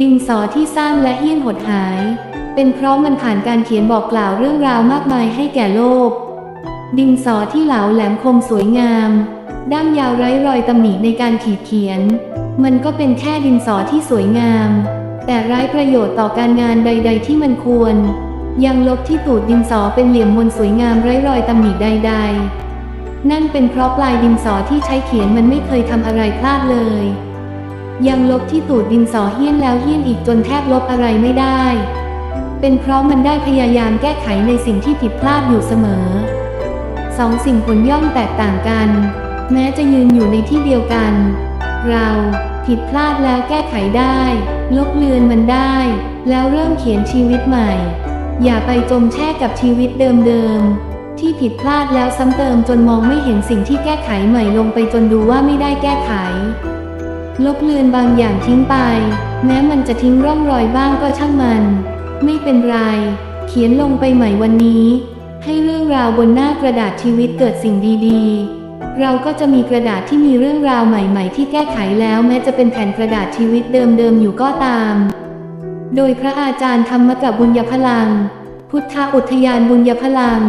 ดินสอที่สร้างและเหี้ยนหดหาย เป็นเพราะมันผ่านการเขียนบอกกล่าวเรื่องราวมากมายให้แก่โลก ดินสอที่เหลาแหลมคมสวยงาม ด้ามยาวไร้รอยตำหนิในการขีดเขียน มันก็เป็นแค่ดินสอที่สวยงาม แต่ไร้ประโยชน์ต่อการงานใด ๆ ที่มันควร ยังลบที่ตูดดินสอเป็นเหลี่ยมมนสวยงามไร้รอยตำหนิใด ๆ นั่นเป็นเพราะปลายดินสอที่ใช้เขียนมันไม่เคยทำอะไรพลาดเลย ยังลบที่ตูดดินสอเหี้ยนแล้วเหี้ยนอีกจนแทบลบอะไรไม่ได้ เป็นเพราะมันได้พยายามแก้ไขในสิ่งที่ผิดพลาดอยู่เสมอสองสิ่งผลย่อมแตกต่างกัน แม้จะยืนอยู่ในที่เดียวกัน เราผิดพลาดแล้วแก้ไขได้ ลบเลือนมันได้ แล้วเริ่มเขียนชีวิตใหม่ อย่าไปจมแช่กับชีวิตเดิมๆ ที่ผิดพลาดแล้วซ้ำเติมจนมองไม่เห็นสิ่งที่แก้ไขใหม่ลงไปจนดูว่าไม่ได้แก้ไข ลบเลือนบางอย่างทิ้งไป แม้มันจะทิ้งร่องรอยบ้างก็ช่างมัน ไม่เป็นไร เขียนลงไปใหม่วันนี้ ให้เรื่องราวบนหน้ากระดาษชีวิตเกิดสิ่งดีๆ เราก็จะมีกระดาษที่มีเรื่องราวใหม่ ๆ ที่แก้ไขแล้วแม้จะเป็นแผ่นกระดาษชีวิตเดิมๆอยู่ก็ตาม โดยพระอาจารย์ธรรมกับบุญญพลัง พุทธอุทยานบุญญพลัง